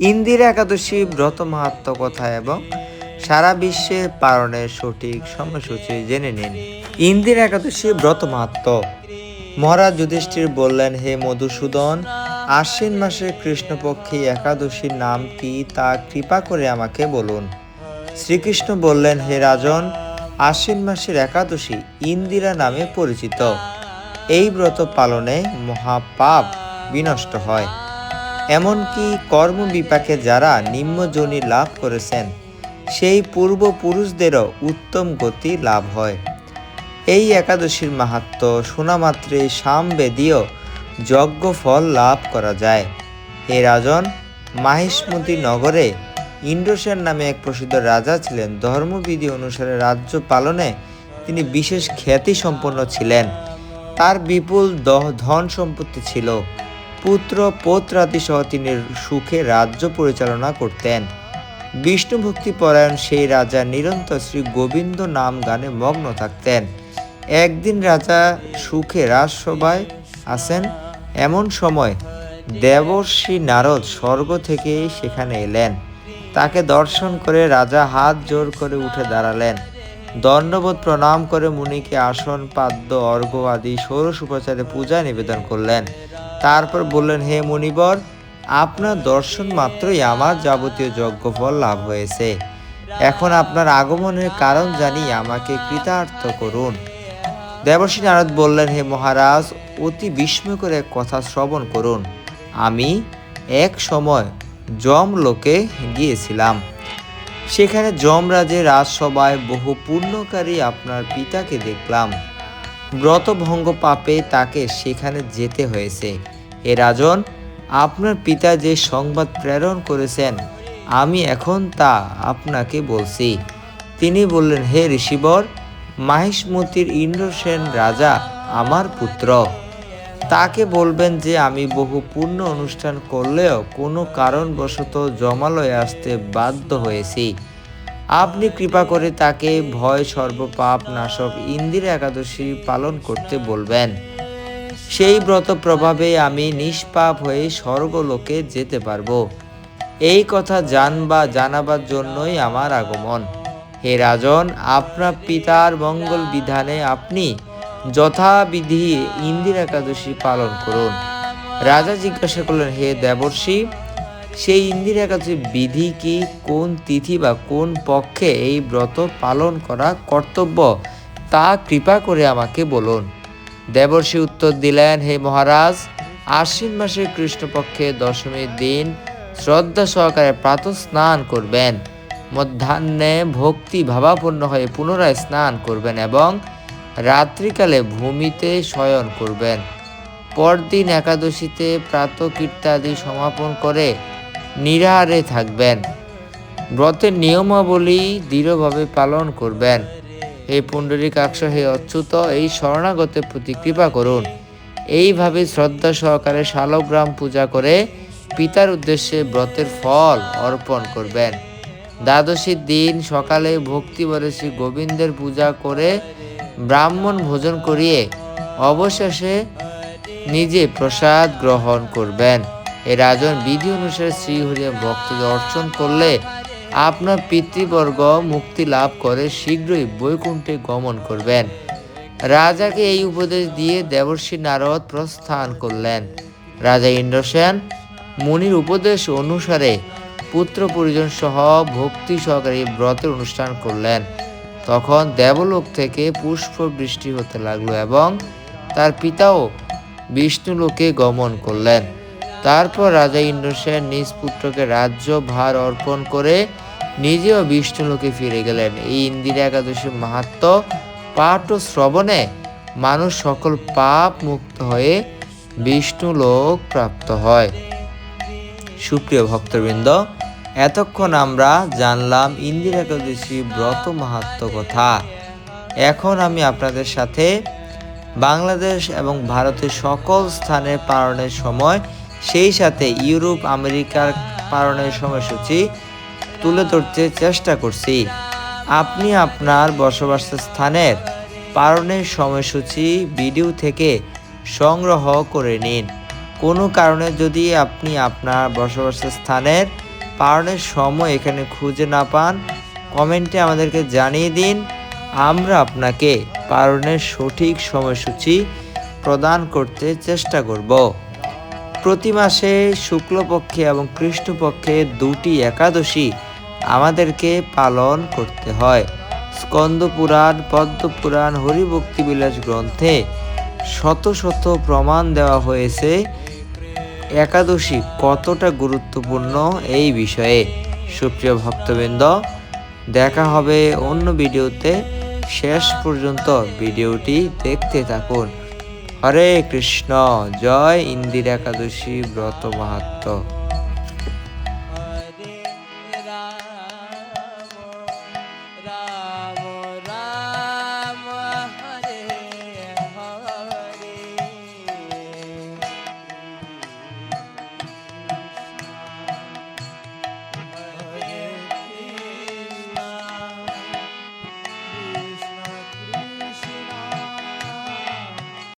ইন্দিরা একাদশী ব্রত মাহাত্ম কথা এবং সারা বিশ্বে পালনের সঠিক সময়সূচি জেনে নিন। ইন্দিরা একাদশী ব্রত মাহাত্ম। মহারাজ যুধিষ্ঠির বললেন, হে মধুসূদন, আশ্বিন মাসের কৃষ্ণপক্ষী একাদশীর নাম কি তা কৃপা করে আমাকে বলুন। শ্রীকৃষ্ণ বললেন, হে রাজন, আশ্বিন মাসের একাদশী ইন্দিরা নামে পরিচিত। এই ব্রত পালনে মহাপাপ বিনষ্ট হয়। এমনকি কর্ম বিপাকে যারা নিম্নজনী লাভ করেছেন, সেই পূর্বপুরুষদেরও উত্তম গতি লাভ হয়। এই একাদশীর মাহাত্ম শোনামাত্রে সামবেদীয় যজ্ঞ ফল লাভ করা যায়। হে রাজন মাহিষ্মতি নগরে ইন্দ্রসেন নামে এক প্রসিদ্ধ রাজা ছিলেন। ধর্মবিধি অনুসারে রাজ্য পালনে তিনি বিশেষ খ্যাতি সম্পন্ন ছিলেন। তার বিপুল দহ- ধন সম্পত্তি ছিল। পুত্র পৌত্রাদি সহ তিনি সুখে রাজ্য পরিচালনা করতেন। বিষ্ণু ভক্তি পরায়ণ সেই রাজা নিরন্তর শ্রী গোবিন্দ নাম গানে মগ্ন থাকতেন। একদিন রাজা সুখে রাজসভায় আসেন। এমন সময় দেবর্ষি নারদ স্বর্গ থেকে সেখানে এলেন। তাকে দর্শন করে রাজা হাত জোর করে উঠে দাঁড়ালেন। দণ্ডবোধ প্রণাম করে মুনিকে আসন, পাদ্য, অর্ঘ্য আদি ষোড়শ উপচারে পূজা নিবেদন করলেন। তারপর বললেন, হে মুনিবর আপনার দর্শন মাত্রই আমার যাবতীয় যজ্ঞফল লাভ হয়েছে। এখন আপনার আগমনের কারণ জানি, আমাকে কৃতার্থ করুন। দেবর্ষী নারদ বললেন, হে মহারাজ, অতি বিস্ময়কর এক কথা শ্রবণ করুন। আমি এক সময় যমলোকে গিয়েছিলাম। সেখানে যমরাজের রাজসভায় বহু পুণ্যকারী আপনার পিতাকে দেখলাম। ব্রতভঙ্গ পাপে তাকে সেখানে যেতে হয়েছে। হে রাজন, আপনার পিতা যে সংবাদ প্রেরণ করেছেন, আমি এখন তা আপনাকে বলছি। তিনি বললেন, হে ঋষিবর, মাহিষ্মতির ইন্দ্রসেন রাজা আমার পুত্র। তাকে বলবেন যে, আমি বহু পূর্ণ অনুষ্ঠান করলেও কোনো কারণবশত জমালয়ে আসতে বাধ্য হয়েছি। আপনি কৃপা করে তাকে ভয়, সর্বপাপ, নাশক ইন্দিরা একাদশী পালন করতে বলবেন। সেই ব্রত প্রভাবে আমি নিষ্পাপ হয়ে স্বর্গলোকে যেতে পারব। এই কথা জানবা জানাবার জন্যই আমার আগমন। হে রাজন আপনার পিতার মঙ্গল বিধানে আপনি যথাবিধি ইন্দিরা একাদশী পালন করুন। রাজা জিজ্ঞাসা করলেন, হে দেবর্ষি, সেই ইন্দিরা একাদশী বিধি কি? কোন তিথি বা কোন পক্ষে এই ব্রত পালন করা কর্তব্য? তা কৃপা করে আমাকে বলুন। দেবর্ষি উত্তর দিলেন, হে মহারাজ, আশ্বিন মাসের কৃষ্ণপক্ষে দশমীর দিন শ্রদ্ধা সহকারে প্রাতঃ স্নান করবেন। মধ্যাহ্নে ভক্তি ভাবাপন্ন হয়ে পুনরায় স্নান করবেন এবং রাত্রিকালে ভূমিতে শয়ন করবেন। পরদিন একাদশীতে প্রাতকীর্তাদি সমাপন করে নিরাহারে থাকবেন। ব্রতের নিয়মাবলী দৃঢ়ভাবে পালন করবেন। হে পুণ্ডরীকাক্ষ হে অচ্যুত, এই শরণাগতের প্রতি কৃপা করুন। এইভাবে শ্রদ্ধা সহকারে শালগ্রাম পূজা করে পিতার উদ্দেশ্যে ব্রতের ফল অর্পণ করবেন। দ্বাদশীর দিন সকালে ভক্তিবরে শ্রী গোবিন্দের পূজা করে ব্রাহ্মণ ভোজন করিয়ে অবশেষে নিজে প্রসাদ গ্রহণ করবেন। এই রাজন বিধি অনুসারে শ্রীহরিয়া ভক্তদের অর্চন করলে আপনার পিতৃবর্গ মুক্তি লাভ করে শীঘ্রই বৈকুণ্ঠে গমন করবেন। রাজাকে এই উপদেশ দিয়ে দেবর্ষী নারদ প্রস্থান করলেন। রাজা ইন্দ্রসেন মুনির উপদেশ অনুসারে পুত্র পরিজন সহ ভক্তি সহকারে ব্রতের অনুষ্ঠান করলেন। তখন দেবলোক থেকে পুষ্প বৃষ্টি হতে লাগল এবং তার পিতাও বিষ্ণুলোকে গমন করলেন। তারপর রাজা ইন্দ্রসেন নিজ পুত্রকে রাজ্য ভার অর্পণ করে নিজেও বিষ্ণুলোকে ফিরে গেলেন। এই ইন্দিরা একাদশী মাহাত্ম পাঠ ও শ্রবণে মানুষ সকল পাপ মুক্ত হয়ে বিষ্ণুলোক প্রাপ্ত হয়। সুপ্রিয় ভক্তবৃন্দ, এতক্ষণ আমরা জানলাম ইন্দিরা একাদশী ব্রত মাহাত্ম কথা। এখন আমি আপনাদের সাথে বাংলাদেশ এবং ভারতের সকল স্থানে পালনের সময় সেই সাথে ইউরোপ, আমেরিকার পালনের সময়সূচি তুলে ধরতে চেষ্টা করছি। আপনি আপনার বসবাসের স্থানের পালনের সময়সূচি ভিডিও থেকে সংগ্রহ করে নিন। কোনো কারণে যদি আপনি আপনার বসবাসের স্থানের পালনের সময় এখানে খুঁজে না পান, কমেন্টে আমাদেরকে জানিয়ে দিন। আমরা আপনাকে পালনের সঠিক সময়সূচি প্রদান করতে চেষ্টা করব। প্রতি মাসে শুক্লপক্ষে এবং কৃষ্ণপক্ষে দুটি একাদশী আমাদেরকে পালন করতে হয়। স্কন্দ পুরাণ, পদ্ম পুরাণ, হরিভক্তি গ্রন্থে শত শত প্রমাণ দেওয়া হয়েছে একাদশী কতটা গুরুত্বপূর্ণ এই বিষয়ে। সুপ্রিয় ভক্তবৃন্দ, দেখা হবে অন্য ভিডিওতে। শেষ পর্যন্ত ভিডিওটি দেখতে থাকুন। হরে কৃষ্ণ জয় ইন্দিরা একাদশী ব্রত মাহাত্ম্য